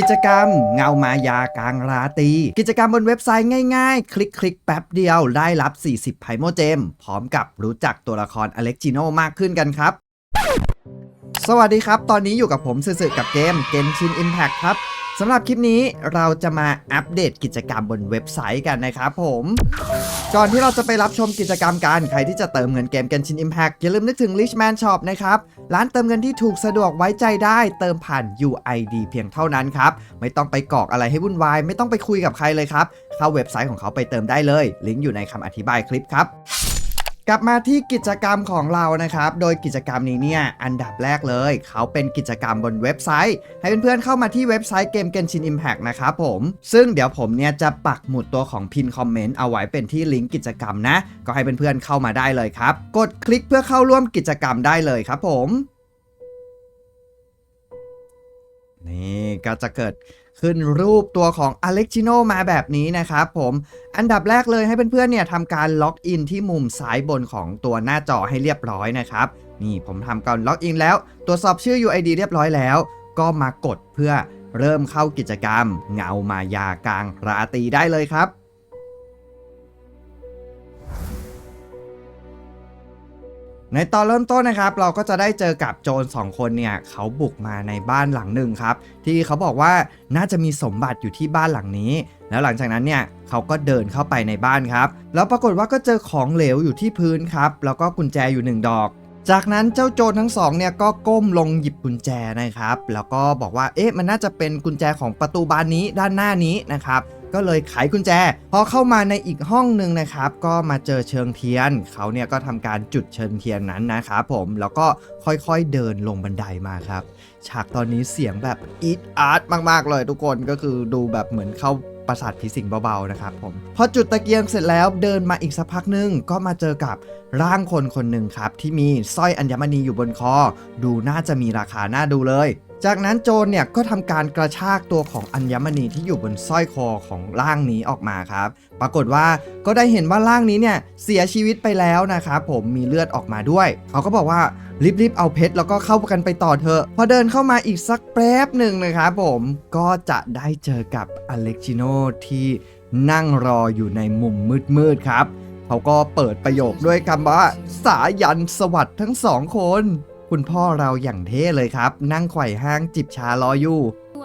กิจกรรมเงามายากลางราตรีกิจกรรมบนเว็บไซต์ง่ายๆ คลิกคลิกแป๊บเดียวได้รับ 40 ไพโมเจม พร้อมกับรู้จักตัวละครอเล็กจิโนมากขึ้นกันครับ สวัสดีครับ ตอนนี้อยู่กับผมสื่อๆกับเกมเกมชิน Impact ครับ สำหรับคลิปนี้เราจะมาอัปเดตกิจกรรมบนเว็บไซต์กันนะครับผม ก่อนที่เราจะไปรับชมกิจกรรมกัน ใครที่จะเติมเงินเกม Genshin Impact อย่าลืมนึกถึง Richman Shop นะครับ ร้านเติมเงินที่ถูกสะดวกไว้ใจได้ เติมผ่าน UID เพียงเท่านั้นครับ ไม่ต้องไปกรอกอะไรให้วุ่นวาย ไม่ต้องไปคุยกับใครเลยครับ เข้าเว็บไซต์ของเขาไปเติมได้เลย ลิงก์อยู่ในคำอธิบายคลิปครับ กลับมาที่กิจกรรมของเรานะครับ โดยกิจกรรมนี้เนี่ย อันดับแรกเลย เขาเป็นกิจกรรมบนเว็บไซต์ ให้เพื่อนๆเข้ามาที่เว็บไซต์เกม Genshin Impact นะครับผม ซึ่งเดี๋ยวผมเนี่ยจะปักหมุดตัวของพินคอมเมนต์เอาไว้เป็นที่ลิงก์กิจกรรมนะ ก็ให้เพื่อนๆเข้ามาได้เลยครับ กดคลิกเพื่อเข้าร่วมกิจกรรมได้เลยครับผม นี่ก็จะเกิด ขึ้นรูปตัวของ a l e x i n o มาแบบนี้นะครับผม อันดับแรกเลยให้เพื่อนๆเนี่ยทำการล็อกอินที่มุมซ้ายบนของตัวหน้าจอให้เรียบร้อยนะครับ นี่ผมทำการล็อกอินแล้ว ตรวจสอบชื่อ UID เรียบร้อยแล้ว ก็มากดเพื่อเริ่มเข้ากิจกรรม เงามายากลางราตรีได้เลยครับ ในตอนเริ่มต้นนะครับ เราก็จะได้เจอกับโจรสองคนเนี่ยเขาบุกมาในบ้านหลังหนึ่งครับ ที่เขาบอกว่าน่าจะมีสมบัติอยู่ที่บ้านหลังนี้ แล้วหลังจากนั้นเนี่ยเขาก็เดินเข้าไปในบ้านครับ แล้วปรากฏว่าก็เจอของเหลวอยู่ที่พื้นครับ แล้วก็กุญแจอยู่หนึ่งดอก จากนั้นเจ้าโจรทั้งสองเนี่ยก็ก้มลงหยิบกุญแจนะครับ แล้วก็บอกว่าเอ๊ะมันน่าจะเป็นกุญแจของประตูบานนี้ด้านหน้านี้นะครับ ก็เลยไขกุญแจ พอเข้ามาในอีกห้องหนึ่งนะครับ ก็มาเจอเชิงเทียน เขาเนี่ยก็ทำการจุดเชิงเทียนนั้นนะครับผมแล้วก็ค่อยๆเดินลงบันไดมาครับ ฉากตอนนี้เสียงแบบอีดอาร์ตมากๆเลยทุกคนก็คือดูแบบเหมือนเข้าประสาทผีสิงเบาๆนะครับผมพอจุดตะเกียงเสร็จแล้วเดินมาอีกสักพักหนึงก็มาเจอกับร่างคนคนหนึ่งครับ ที่มีสร้อยอัญมณีอยู่บนคอ ดูน่าจะมีราคาน่าดูเลย จากนั้นโจรเนี่ยก็ทำการกระชากตัวของอัญมณีที่อยู่บนสร้อยคอของร่างนี้ออกมาครับ ปรากฏว่าก็ได้เห็นว่าร่างนี้เนี่ยเสียชีวิตไปแล้วนะครับผมมีเลือดออกมาด้วย เขาก็บอกว่ารีบๆเอาเพชรแล้วก็เข้ากันไปต่อเถอะ พอเดินเข้ามาอีกสักแป๊บหนึ่งนะครับผมก็จะได้เจอกับอเล็กจิโนที่นั่งรออยู่ในมุมมืดๆครับ เขาก็เปิดประโยคด้วยคำว่าสายันสวัสดิ์ทั้งสองคน คุณพ่อเราอย่างเท่เลยครับ นั่งไขว่ห้างจิบชารออยู่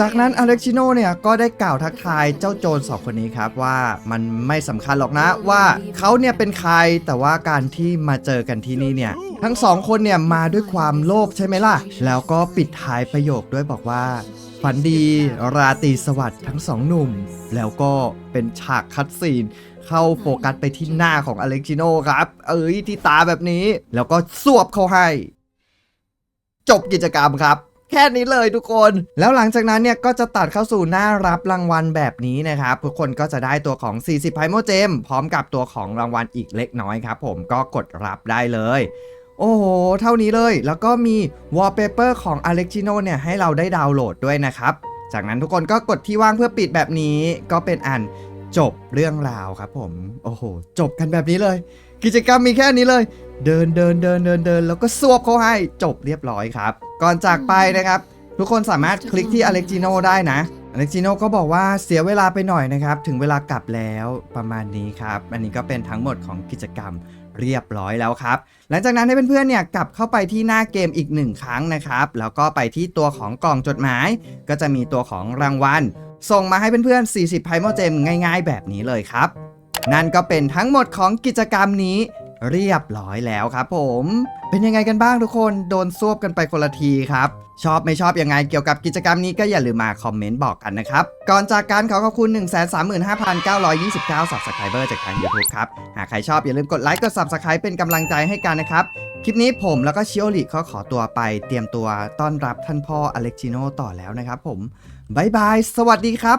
จากนั้นอเล็กชิโนเนี่ยก็ได้กล่าวทักทายเจ้าโจรสองคนนี้ครับว่ามันไม่สำคัญหรอกนะว่าเขาเนี่ยเป็นใครแต่ว่าการที่มาเจอกันที่นี่เนี่ยทั้งสองคนเนี่ยมาด้วยความโลภใช่ไหมล่ะ แล้วก็ปิดท้ายประโยคด้วยบอกว่า ฝันดีราตรีสวัสดิ์ทั้งสองหนุ่ม แล้วก็เป็นฉากคัดซีนเข้าโฟกัสไปที่หน้าของอเล็กชิโนครับ เอ้ยที่ตาแบบนี้ แล้วก็สวบเขาให้ จบกิจกรรมครับแค่นี้เลยทุกคน แล้วหลังจากนั้นเนี่ยก็จะตัดเข้าสู่หน้ารับรางวัลแบบนี้นะครับ ทุกคนก็จะได้ตัวของ 40ไพโมเจมพร้อมกับตัวของรางวัลอีกเล็กน้อยครับผมก็กดรับได้เลย โอ้โห เท่านี้เลย แล้วก็มี wallpaper ของ a l e x i n o เนี่ยให้เราได้ดาวน์โหลดด้วยนะครับ จากนั้นทุกคนก็กดที่ว่างเพื่อปิดแบบนี้ ก็เป็นอันจบเรื่องราวครับผม โอ้โห จบกันแบบนี้เลย กิจกรรมมีแค่นี้เลย เดินเดินเดินเดินเดินแล้วก็สวบเขาให้จบเรียบร้อยครับ ก่อนจากไปนะครับ ทุกคนสามารถคลิกที่ a l e x i n o ได้นะอเล็กซิโนก็บอกว่าเสียเวลาไปหน่อยนะครับ ถึงเวลากลับแล้วประมาณนี้ครับ อันนี้ก็เป็นทั้งหมดของกิจกรรมเรียบร้อยแล้วครับ หลังจากนั้นให้เพื่อนๆเนี่ยกลับเข้าไปที่หน้าเกมอีกหนึ่งครั้งนะครับ แล้วก็ไปที่ตัวของกล่องจดหมาย ก็จะมีตัวของรางวัล ส่งมาให้เพื่อนๆ40ไพโมเจมง่าย ๆ แบบนี้เลยครับ นั่นก็เป็นทั้งหมดของกิจกรรมนี้เรียบร้อยแล้วครับผม เป็นยังไงกันบ้างทุกคน โดนซวบกันไปคนละทีครับ ชอบไม่ชอบยังไงเกี่ยวกับกิจกรรมนี้ก็อย่าลืมมาคอมเมนต์บอกกันนะครับ ก่อนจากการขอขอบคุณ 135,929 subscriber จากทาง YouTube ครับ หากใครชอบอย่าลืมกดไลค์ กด subscribe เป็นกำลังใจให้กันนะครับ คลิปนี้ผมแล้วก็ชิโอริก็ขอตัวไป เตรียมตัวต้อนรับท่านพ่ออเล็กจิโนต่อแล้วนะครับผมบายบาย สวัสดีครับ